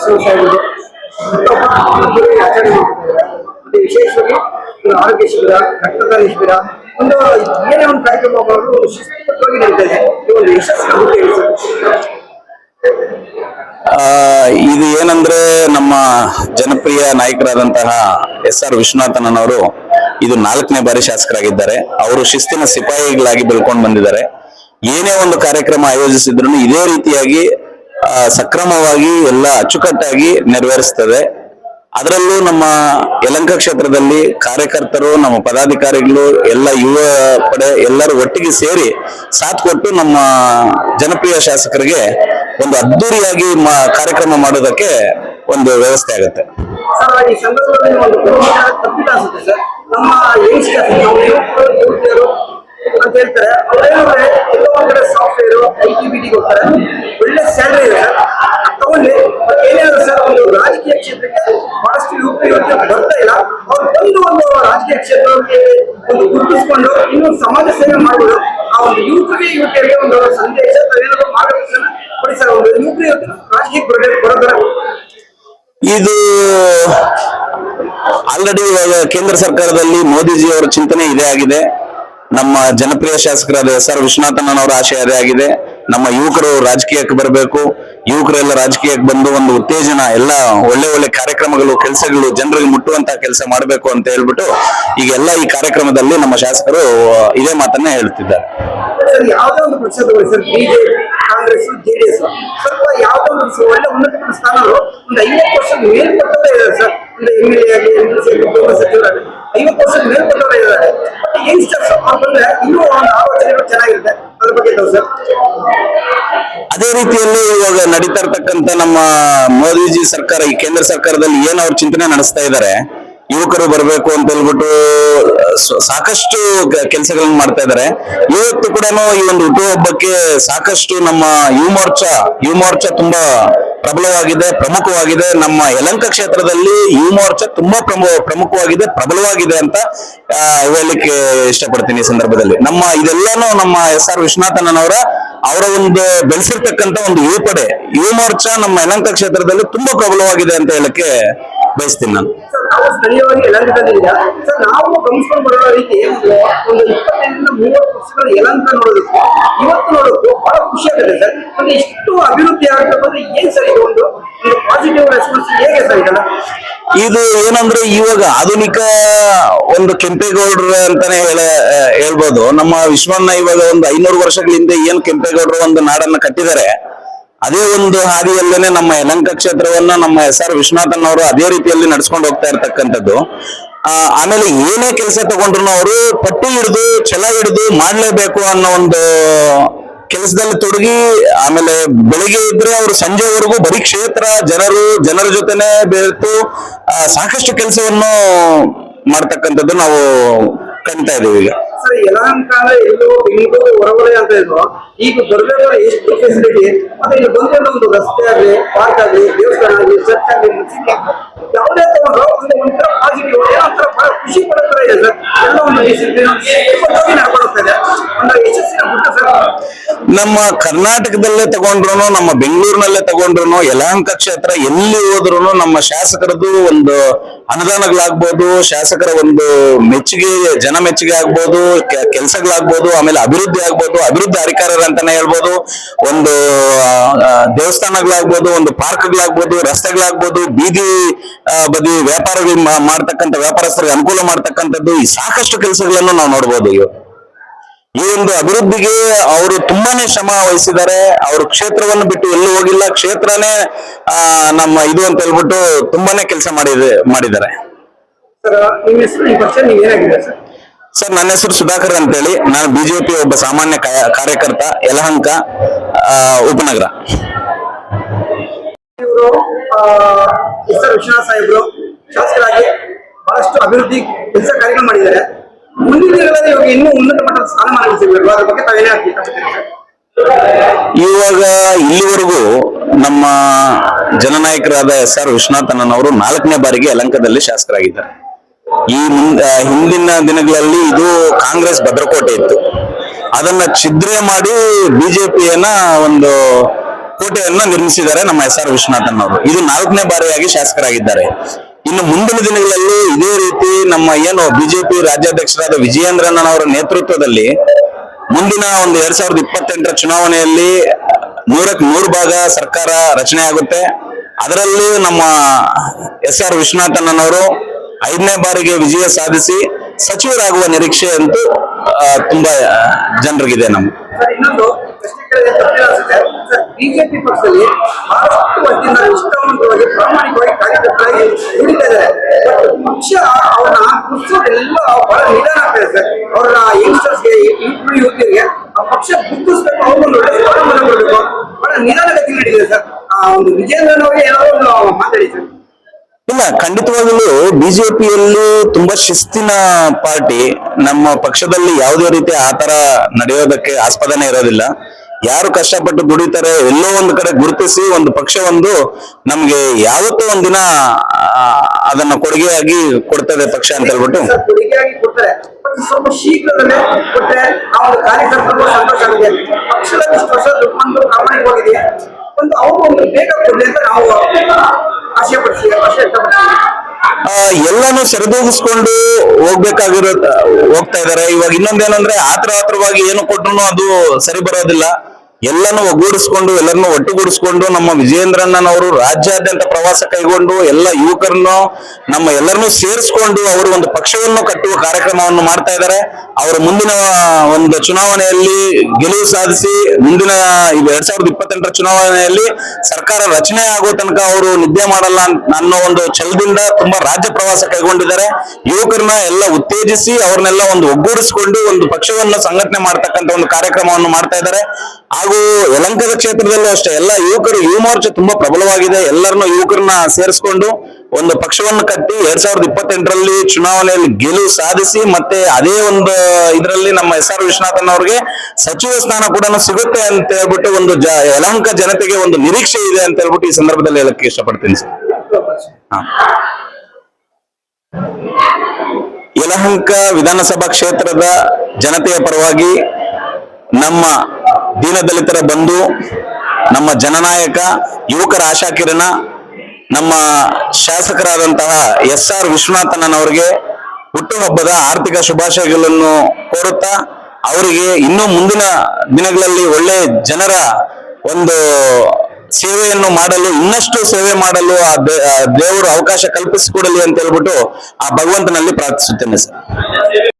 ವಿಶ್ವಾಸ ಆಗಿದೆ. ವಿಶೇಷವಾಗಿ ಆರೋಗ್ಯ ಶಿಬಿರ ರಕ್ತದಾನ ಶಿಬಿರ ಒಂದು ಏನೇ ಒಂದು ಕಾರ್ಯಕ್ರಮ ಮಾಡೋದು ಒಂದು ಶಿಸ್ತುಬದ್ಧವಾಗಿ ನಡೀತಾ ಇದೆ. ಈ ಒಂದು. ಆ, ಇದು ಏನಂದ್ರೆ ನಮ್ಮ ಜನಪ್ರಿಯ ನಾಯಕರಾದಂತಹ ಎಸ್ ಆರ್ ವಿಶ್ವನಾಥನವರು ಇದು ನಾಲ್ಕನೇ ಬಾರಿ ಶಾಸಕರಾಗಿದ್ದಾರೆ. ಅವರು ಶಿಸ್ತಿನ ಸಿಪಾಯಿಗಳಾಗಿ ಬೆಳ್ಕೊಂಡು ಬಂದಿದ್ದಾರೆ. ಏನೇ ಒಂದು ಕಾರ್ಯಕ್ರಮ ಆಯೋಜಿಸಿದ್ರು ಇದೇ ರೀತಿಯಾಗಿ ಸಕ್ರಮವಾಗಿ ಎಲ್ಲ ಅಚ್ಚುಕಟ್ಟಾಗಿ ನೆರವೇರಿಸ್ತದೆ. ಅದರಲ್ಲೂ ನಮ್ಮ ಯಲಂಕ ಕ್ಷೇತ್ರದಲ್ಲಿ ಕಾರ್ಯಕರ್ತರು, ನಮ್ಮ ಪದಾಧಿಕಾರಿಗಳು, ಎಲ್ಲ ಯುವ ಪಡೆ ಎಲ್ಲರೂ ಒಟ್ಟಿಗೆ ಸೇರಿ ಸಾಥ್ ಕೊಟ್ಟು ನಮ್ಮ ಜನಪ್ರಿಯ ಶಾಸಕರಿಗೆ ಒಂದು ಅದ್ದೂರಿಯಾಗಿ ಕಾರ್ಯಕ್ರಮ ಮಾಡೋದಕ್ಕೆ ಒಂದು ವ್ಯವಸ್ಥೆ ಆಗುತ್ತೆ. ಸರ್ ಹೇಳ್ತಾರೆ ಅವ್ರೇನಂದ್ರೆ ಎಲ್ಲೋ ಒಂದ್ ಕಡೆ ಸಾಫ್ಟ್ವೇರ್ ಐ ಟಿ ಬಿ ಟಿಗೆ ಹೋಗ್ತಾರೆ. ಒಳ್ಳೆ ಸ್ಯಾಲ್ರಿ ಇದೆ ಸರ್. ತಗೊಂಡು ಮತ್ತೆ ಏನಿದೆ ಸರ್, ಒಂದು ರಾಜಕೀಯ ಕ್ಷೇತ್ರಕ್ಕೆ ಬಹಳಷ್ಟು ಯುವತಿಯರು ಬರ್ತಾ ಇಲ್ಲ. ಅವ್ರು ಬಂದು ಒಂದು ರಾಜಕೀಯ ಕ್ಷೇತ್ರಕ್ಕೆ ಒಂದು ಗುರುತಿಸ್ಕೊಂಡು ಇನ್ನೊಂದು ಸಮಾಜ ಸೇವೆ ಮಾಡಿದ್ರು. ಆ ಒಂದು ಯುವಕರಿಗೆ ಯುವತಿಯರಿಗೆ ಒಂದು ಸಂದೇಶ ಏನಾದ್ರು ಮಾರ್ಗದರ್ಶನ ಕೊಡಿ ಸರ್, ಒಂದು ಯುವಕರು ರಾಜಕೀಯ ಬರೋದರ ಇದು ಆಲ್ರೆಡಿ ಕೇಂದ್ರ ಸರ್ಕಾರದಲ್ಲಿ ಮೋದಿಜಿ ಅವರ ಚಿಂತನೆ ಇದೇ ಆಗಿದೆ. ನಮ್ಮ ಜನಪ್ರಿಯ ಶಾಸಕರಾದ ಎಸ್ ಆರ್ ವಿಶ್ವನಾಥನವರ ಆಶಯ ಆಗಿದೆ. ನಮ್ಮ ಯುವಕರು ರಾಜಕೀಯಕ್ಕೆ ಬರಬೇಕು. ಯುವಕರೆಲ್ಲ ರಾಜಕೀಯಕ್ಕೆ ಬಂದು ಒಂದು ಉತ್ತೇಜನ, ಎಲ್ಲ ಒಳ್ಳೆ ಒಳ್ಳೆ ಕಾರ್ಯಕ್ರಮಗಳು, ಕೆಲಸಗಳು ಜನರಿಗೆ ಮುಟ್ಟುವಂತ ಕೆಲಸ ಮಾಡಬೇಕು ಅಂತ ಹೇಳ್ಬಿಟ್ಟು ಈಗೆಲ್ಲ ಈ ಕಾರ್ಯಕ್ರಮದಲ್ಲಿ ನಮ್ಮ ಶಾಸಕರು ಇದೇ ಮಾತನ್ನ ಹೇಳ್ತಿದ್ದಾರೆ ಒಳ್ಳೆ ಉನ್ನತ ಐವತ್ತು ಒಂದು ಅದೇ ರೀತಿಯಲ್ಲಿ ಇವಾಗ ನಡೀತಾ ನಮ್ಮ ಮೋದಿಜಿ ಸರ್ಕಾರ, ಈ ಕೇಂದ್ರ ಸರ್ಕಾರದಲ್ಲಿ ಏನ್ ಅವ್ರ ಚಿಂತನೆ ನಡೆಸ್ತಾ ಇದ್ದಾರೆ ಯುವಕರು ಬರಬೇಕು ಅಂತ ಹೇಳ್ಬಿಟ್ಟು ಸಾಕಷ್ಟು ಕೆಲಸಗಳನ್ನ ಮಾಡ್ತಾ ಇದ್ದಾರೆ ಇವತ್ತು ಕೂಡ ಈ ಒಂದು ಹುಟ್ಟುಹಬ್ಬಕ್ಕೆ ಸಾಕಷ್ಟು ನಮ್ಮ ಯುವ ಮೋರ್ಚಾ ಯುವ ಮೋರ್ಚಾ ತುಂಬಾ ಪ್ರಬಲವಾಗಿದೆ, ಪ್ರಮುಖವಾಗಿದೆ. ನಮ್ಮ ಯಲಂಕ ಕ್ಷೇತ್ರದಲ್ಲಿ ಯುವ ಮೋರ್ಚಾ ತುಂಬಾ ಪ್ರಮು, ಪ್ರಮುಖವಾಗಿದೆ, ಪ್ರಬಲವಾಗಿದೆ ಅಂತ ಹೇಳಲಿಕ್ಕೆ ಇಷ್ಟಪಡ್ತೀನಿ ಸಂದರ್ಭದಲ್ಲಿ. ನಮ್ಮ ಇದೆಲ್ಲಾನು ನಮ್ಮ ಎಸ್ ಆರ್ ವಿಶ್ವನಾಥನವರ ಅವರ ಒಂದು ಬೆಳೆಸಿರ್ತಕ್ಕಂತ ಒಂದು ಯುವ ಪಡೆ ಯುವ ಮೋರ್ಚಾ ನಮ್ಮ ಯಲಂಕ ಕ್ಷೇತ್ರದಲ್ಲಿ ತುಂಬಾ ಪ್ರಬಲವಾಗಿದೆ ಅಂತ ಹೇಳಕ್ಕೆ ಬಯಸ್ತೀನಿ ನಾನು. ಸ್ಥಳೀಯವಾಗಿ ಸರ್ ನಾವು ಗಮನಿಸ್ಕೊಂಡು ಬರೋ ರೀತಿ ಒಂದು ಒಂದು ಇಪ್ಪತ್ತೈದರಿಂದ ಮೂವತ್ತು ವರ್ಷಗಳ ಯಲಂಕ ನೋಡೋದಕ್ಕೂ ಇವತ್ತು ನೋಡೋದು ಬಹಳ ಖುಷಿ ಆಗುತ್ತೆ ಸರ್. ಅಂದ್ರೆ ಇಷ್ಟು ಅಭಿವೃದ್ಧಿ ಏನ್ ಸರ್ ಇದು ಒಂದು? ಪಾಸಿಟಿವ್ ರೆಸ್ಪಾನ್ಸ್ ಹೇಗೆ ಸರ್ ಇದೆಲ್ಲ? ಇದು ಏನಂದ್ರೆ ಇವಾಗ ಆಧುನಿಕ ಒಂದು ಕೆಂಪೇಗೌಡರು ಅಂತಾನೆ ಹೇಳ ಹೇಳ್ಬೋದು. ನಮ್ಮ ವಿಶ್ವನ್ನ ಇವಾಗ ಒಂದು ಐನೂರು ವರ್ಷಗಳ ಹಿಂದೆ ಏನ್ ಕೆಂಪೇಗೌಡರು ಒಂದು ನಾಡನ್ನ ಕಟ್ಟಿದ್ದಾರೆ ಅದೇ ಒಂದು ಹಾದಿಯಲ್ಲೇನೆ ನಮ್ಮ ಯಲಂಕ ಕ್ಷೇತ್ರವನ್ನ ನಮ್ಮ ಎಸ್ ಆರ್ ವಿಶ್ವನಾಥನ್ ಅವರು ಅದೇ ರೀತಿಯಲ್ಲಿ ನಡ್ಸ್ಕೊಂಡು ಹೋಗ್ತಾ ಇರ್ತಕ್ಕಂಥದ್ದು. ಆಮೇಲೆ ಏನೇ ಕೆಲಸ ತಗೊಂಡ್ರು ಅವರು ಪಟ್ಟಿ ಹಿಡಿದು ಛಲ ಹಿಡಿದು ಮಾಡ್ಲೇಬೇಕು ಅನ್ನೋ ಒಂದು ಕೆಲಸದಲ್ಲಿ ತೊಡಗಿ, ಆಮೇಲೆ ಬೆಳಿಗ್ಗೆ ಇದ್ರೆ ಅವರು ಸಂಜೆವರೆಗೂ ಬರೀ ಕ್ಷೇತ್ರ, ಜನರು, ಜನರ ಜೊತೆನೆ ಬೆರೆತು ಸಾಕಷ್ಟು ಕೆಲಸವನ್ನು ಮಾಡ್ತಕ್ಕಂಥದ್ದು ನಾವು ಕಾಣ್ತಾ ಇದ್ದೀವಿ ಈಗ. ಸರ್ ಕಾಲ ಎಲ್ಲೋ ಬೆಂಗಳೂರು ಹೊರಗಡೆ ಅಂತ ಇದ್ರು. ಈಗ ಬರ್ಬೇಕಾದ್ರೆ ಎಷ್ಟು ಫೆಸಿಲಿಟಿ ಮತ್ತೆ ಇಲ್ಲಿ ಬಂದ್ರೆ ಒಂದು ರಸ್ತೆ ಆಗಲಿ ಪಾರ್ಕ್ ಆಗಲಿ, ದೇವಸ್ಥಾನ ಆಗಲಿ ಚರ್ಚ್ ಆಗಲಿ, ಮಸೀದಿ ಯಾವುದೇ ತಗೊಂಡ್ರು ಒಂದು ಒಂಥರ ಪಾಸಿಟಿವ್ ಏನೋ ಒಂಥರ ಬಹಳ ಖುಷಿ ಪಡೋ ಇದೆ ಸರ್. ಎಲ್ಲ ಒಂದು ನಡ್ಕೊಂಡು ಹೋಗ್ತಾ ಇದೆ ಒಂದು ಯಶಸ್ಸಿನ ಗುಟ್ಟು ಸರ್ ನಮ್ಮ ಕರ್ನಾಟಕದಲ್ಲೇ ತಗೊಂಡ್ರು ನಮ್ಮ ಬೆಂಗಳೂರಿನಲ್ಲೇ ತಗೊಂಡ್ರು ಯಲಹಂಕ ಕ್ಷೇತ್ರ ಎಲ್ಲಿ ಹೋದ್ರು ನಮ್ಮ ಶಾಸಕರದ್ದು ಒಂದು ಅನುದಾನಗಳಾಗ್ಬೋದು, ಶಾಸಕರ ಒಂದು ಮೆಚ್ಚುಗೆ, ಜನ ಮೆಚ್ಚುಗೆ ಆಗ್ಬೋದು ಕೆಲ್ಸಗಳಾಗ್ಬೋದು ಆಮೇಲೆ ಅಭಿವೃದ್ಧಿ ಆಗ್ಬೋದು ಅಭಿವೃದ್ಧಿ ಅಧಿಕಾರರು ಅಂತಾನೆ ಹೇಳ್ಬೋದು ಒಂದು ದೇವಸ್ಥಾನಗಳಾಗ್ಬೋದು ಒಂದು ಪಾರ್ಕ್ಗಳಾಗ್ಬೋದು ರಸ್ತೆಗಳಾಗ್ಬೋದು ಬೀದಿ ಬದಿ ವ್ಯಾಪಾರಗಳು ಮಾಡ್ತಕ್ಕಂಥ ವ್ಯಾಪಾರಸ್ಥರಿಗೆ ಅನುಕೂಲ ಮಾಡ್ತಕ್ಕಂಥದ್ದು ಈ ಸಾಕಷ್ಟು ಕೆಲಸಗಳನ್ನು ನಾವು ನೋಡ್ಬೋದು ಇವು. ಈ ಒಂದು ಅಭಿವೃದ್ಧಿಗೆ ಅವರು ತುಂಬಾನೇ ಶ್ರಮ ವಹಿಸಿದ್ದಾರೆ. ಅವರು ಕ್ಷೇತ್ರವನ್ನು ಬಿಟ್ಟು ಎಲ್ಲೂ ಹೋಗಿಲ್ಲ. ಕ್ಷೇತ್ರನೇ ಆ, ನಮ್ಮ ಇದು ಅಂತ ಹೇಳ್ಬಿಟ್ಟು ತುಂಬಾನೇ ಕೆಲಸ ಮಾಡಿದೆ ಮಾಡಿದ್ದಾರೆ. ಸರ್ ನನ್ನ ಹೆಸರು ಸುಧಾಕರ್ ಅಂತೇಳಿ. ನಾನು ಬಿಜೆಪಿ ಒಬ್ಬ ಸಾಮಾನ್ಯ ಕಾರ್ಯಕರ್ತ ಯಲಹಂಕ ಉಪನಗರ. ಇವರು ವಿಶ್ವನಾಥ್ ಸಾಹೇಬರು ಶಾಸಕರಾಗಿ ಬಹಳಷ್ಟು ಅಭಿವೃದ್ಧಿ ಕೆಲಸ ಕಾರ್ಯಕ್ರಮ ಮಾಡಿದ್ದಾರೆ. ಮುಂದಿನ ದಿನಗಳಲ್ಲಿ ಇವಾಗ ಇನ್ನೂ ಉನ್ನತ ಮಟ್ಟದ ಸ್ಥಾನಮಾನ ಸಿಗಬೇಕು. ಅದ್ರ ಬಗ್ಗೆ ತಾವೇನೇ ಇವಾಗ ಇಲ್ಲಿವರೆಗೂ ನಮ್ಮ ಜನನಾಯಕರಾದ ಎಸ್ ಆರ್ ವಿಶ್ವನಾಥನವರು ನಾಲ್ಕನೇ ಬಾರಿಗೆ ಯಲಂಕದಲ್ಲಿ ಶಾಸಕರಾಗಿದ್ದಾರೆ. ಈ ಹಿಂದಿನ ದಿನಗಳಲ್ಲಿ ಇದು ಕಾಂಗ್ರೆಸ್ ಭದ್ರಕೋಟೆ ಇತ್ತು. ಅದನ್ನ ಛಿದ್ರೆ ಮಾಡಿ ಬಿಜೆಪಿಯನ್ನ ಒಂದು ಕೋಟೆಯನ್ನ ನಿರ್ಮಿಸಿದ್ದಾರೆ ನಮ್ಮ ಎಸ್ ಆರ್ ವಿಶ್ವನಾಥನ್ ಅವರು. ಇದು ನಾಲ್ಕನೇ ಬಾರಿಯಾಗಿ ಶಾಸಕರಾಗಿದ್ದಾರೆ. ಇನ್ನು ಮುಂದಿನ ದಿನಗಳಲ್ಲಿ ಇದೇ ರೀತಿ ನಮ್ಮ ಏನು ಬಿಜೆಪಿ ರಾಜ್ಯಾಧ್ಯಕ್ಷರಾದ ವಿಜಯೇಂದ್ರನ್ ಅವರ ನೇತೃತ್ವದಲ್ಲಿ ಮುಂದಿನ ಒಂದು ಎರಡ್ ಸಾವಿರದ ಇಪ್ಪತ್ತೆಂಟರ ಚುನಾವಣೆಯಲ್ಲಿ ನೂರಕ್ಕೆ ನೂರು ಭಾಗ ಸರ್ಕಾರ ರಚನೆ ಆಗುತ್ತೆ. ಅದರಲ್ಲೂ ನಮ್ಮ ಎಸ್ ಆರ್ ವಿಶ್ವನಾಥಣ್ಣನವರು ಐದನೇ ಬಾರಿಗೆ ವಿಜಯ ಸಾಧಿಸಿ ಸಚಿವರಾಗುವ ನಿರೀಕ್ಷೆ ಅಂತೂ ತುಂಬಾ ಜನರಿಗಿದೆ ನಮ್ಮ ಇನ್ನೊಂದು ಬಿಜೆಪಿ ಪಕ್ಷದಲ್ಲಿ ಬಹಳಷ್ಟು ಪ್ರಾಮಾಣಿಕವಾಗಿ ಕಾರ್ಯಕರ್ತರಾಗಿ ದುಡಿತಾ ಪಕ್ಷ ಅವ್ರನ್ನ ಬಹಳ ನಿಧಾನ ಆಗ್ತದೆ ಸರ್ ಅವ್ರನ್ನ ಯಂಗ್ಸ್ಟರ್ಸ್ಗೆ ಯುವತಿಯರಿಗೆ ಆ ಪಕ್ಷ ಗುರ್ತಿಸ್ಬೇಕು ಬಹಳ ಸರ್. ಆ, ಒಂದು ಒಂದು ಮಾತಾಡಿ ಸರ್. ಇಲ್ಲ, ಖಂಡಿತವಾಗಲೂ ಬಿಜೆಪಿಯಲ್ಲಿ ತುಂಬಾ ಶಿಸ್ತಿನ ಪಾರ್ಟಿ. ನಮ್ಮ ಪಕ್ಷದಲ್ಲಿ ಯಾವುದೇ ರೀತಿ ಆತರ ನಡೆಯೋದಕ್ಕೆ ಆಸ್ಪದನೆ ಇರೋದಿಲ್ಲ. ಯಾರು ಕಷ್ಟಪಟ್ಟು ದುಡಿತಾರೆ, ಎಲ್ಲೋ ಒಂದು ಕಡೆ ಗುರುತಿಸಿ ಒಂದು ಪಕ್ಷ ಒಂದು ನಮ್ಗೆ ಯಾವತ್ತೋ ಒಂದಿನ ಅದನ್ನ ಕೊಡುಗೆಯಾಗಿ ಕೊಡ್ತದೆ ಪಕ್ಷ ಅಂತ ಹೇಳ್ಬಿಟ್ಟು. ಸರ್ ಆ, ಎಲ್ಲಾನು ಸರಿದೂಗಿಸ್ಕೊಂಡು ಹೋಗ್ಬೇಕಾಗಿರೋ ಹೋಗ್ತಾ ಇದಾರೆ. ಇವಾಗ ಇನ್ನೊಂದೇನಂದ್ರೆ ಆತರ ಆತರವಾಗಿ ಏನು ಕೊಟ್ರು ಅದು ಸರಿ ಬರೋದಿಲ್ಲ. ಎಲ್ಲಾನು ಒಗ್ಗೂಡಿಸ್ಕೊಂಡು, ಎಲ್ಲರನ್ನು ಒಟ್ಟುಗೂಡಿಸ್ಕೊಂಡು ನಮ್ಮ ವಿಜಯೇಂದ್ರಣ್ಣನವರು ರಾಜ್ಯಾದ್ಯಂತ ಪ್ರವಾಸ ಕೈಗೊಂಡು, ಎಲ್ಲ ಯುವಕರನ್ನು, ನಮ್ಮ ಎಲ್ಲರನ್ನು ಸೇರಿಸ್ಕೊಂಡು ಅವರು ಒಂದು ಪಕ್ಷವನ್ನು ಕಟ್ಟುವ ಕಾರ್ಯಕ್ರಮವನ್ನು ಮಾಡ್ತಾ ಇದ್ದಾರೆ. ಅವರು ಮುಂದಿನ ಒಂದು ಚುನಾವಣೆಯಲ್ಲಿ ಗೆಲುವು ಸಾಧಿಸಿ, ಮುಂದಿನ ಎರಡ್ ಸಾವಿರದ ಇಪ್ಪತ್ತೆಂಟರ ಚುನಾವಣೆಯಲ್ಲಿ ಸರ್ಕಾರ ರಚನೆ ಆಗೋ ತನಕ ಅವರು ನಿದ್ದೆ ಮಾಡಲ್ಲ ಅನ್ನೋ ಒಂದು ಛಲದಿಂದ ತುಂಬಾ ರಾಜ್ಯ ಪ್ರವಾಸ ಕೈಗೊಂಡಿದ್ದಾರೆ. ಯುವಕರನ್ನ ಎಲ್ಲ ಉತ್ತೇಜಿಸಿ, ಅವ್ರನ್ನೆಲ್ಲ ಒಂದು ಒಗ್ಗೂಡಿಸಿಕೊಂಡು ಒಂದು ಪಕ್ಷವನ್ನು ಸಂಘಟನೆ ಮಾಡ್ತಕ್ಕಂಥ ಒಂದು ಕಾರ್ಯಕ್ರಮವನ್ನು ಮಾಡ್ತಾ ಇದ್ದಾರೆ. ಹಾಗೂ ಯಲಂಕದ ಕ್ಷೇತ್ರದಲ್ಲೂ ಅಷ್ಟೇ, ಎಲ್ಲ ಯುವಕರು ಯುವ ಮೋರ್ಚಾ ತುಂಬಾ ಪ್ರಬಲವಾಗಿದೆ ಎಲ್ಲರನ್ನು ಯುವಕರನ್ನ ಸೇರಿಸ್ಕೊಂಡು ಒಂದು ಪಕ್ಷವನ್ನು ಕಟ್ಟಿ ಎರಡ್ ಸಾವಿರದ ಇಪ್ಪತ್ತೆಂಟರಲ್ಲಿ ಚುನಾವಣೆಯಲ್ಲಿ ಗೆಲುವು ಸಾಧಿಸಿ, ಮತ್ತೆ ಅದೇ ಒಂದು ಇದರಲ್ಲಿ ನಮ್ಮ ಎಸ್ ಆರ್ ವಿಶ್ವನಾಥನ್ ಅವರಿಗೆ ಸಚಿವ ಸ್ಥಾನ ಕೂಡ ಸಿಗುತ್ತೆ ಅಂತ ಹೇಳ್ಬಿಟ್ಟು ಒಂದು ಜ ಜನತೆಗೆ ಒಂದು ನಿರೀಕ್ಷೆ ಇದೆ ಅಂತ ಹೇಳ್ಬಿಟ್ಟು ಈ ಸಂದರ್ಭದಲ್ಲಿ ಹೇಳಕ್ಕೆ ಇಷ್ಟಪಡ್ತೀನಿ ಸರ್. ಯಲಹಂಕ ವಿಧಾನಸಭಾ ಕ್ಷೇತ್ರದ ಜನತೆಯ ಪರವಾಗಿ ನಮ್ಮ ದೀನದಲಿತರ ಬಂಧು, ನಮ್ಮ ಜನನಾಯಕ ಯುವಕರ ಆಶಾಕಿರಣ ನಮ್ಮ ಶಾಸಕರಾದಂತಹ ಎಸ್ ಆರ್ ವಿಶ್ವನಾಥಣ್ಣನವರಿಗೆ ಹುಟ್ಟುಹಬ್ಬದ ಆರ್ಥಿಕ ಶುಭಾಶಯಗಳನ್ನು ಕೋರುತ್ತಾ, ಅವರಿಗೆ ಇನ್ನೂ ಮುಂದಿನ ದಿನಗಳಲ್ಲಿ ಒಳ್ಳೆ ಜನರ ಒಂದು ಸೇವೆಯನ್ನು ಮಾಡಲು, ಇನ್ನಷ್ಟು ಸೇವೆ ಮಾಡಲು ಆ ದೇವರು ಅವಕಾಶ ಕಲ್ಪಿಸಿಕೊಡಲಿ ಅಂತ ಹೇಳ್ಬಿಟ್ಟು ಆ ಭಗವಂತನಲ್ಲಿ ಪ್ರಾರ್ಥಿಸುತ್ತೇನೆ ಸರ್.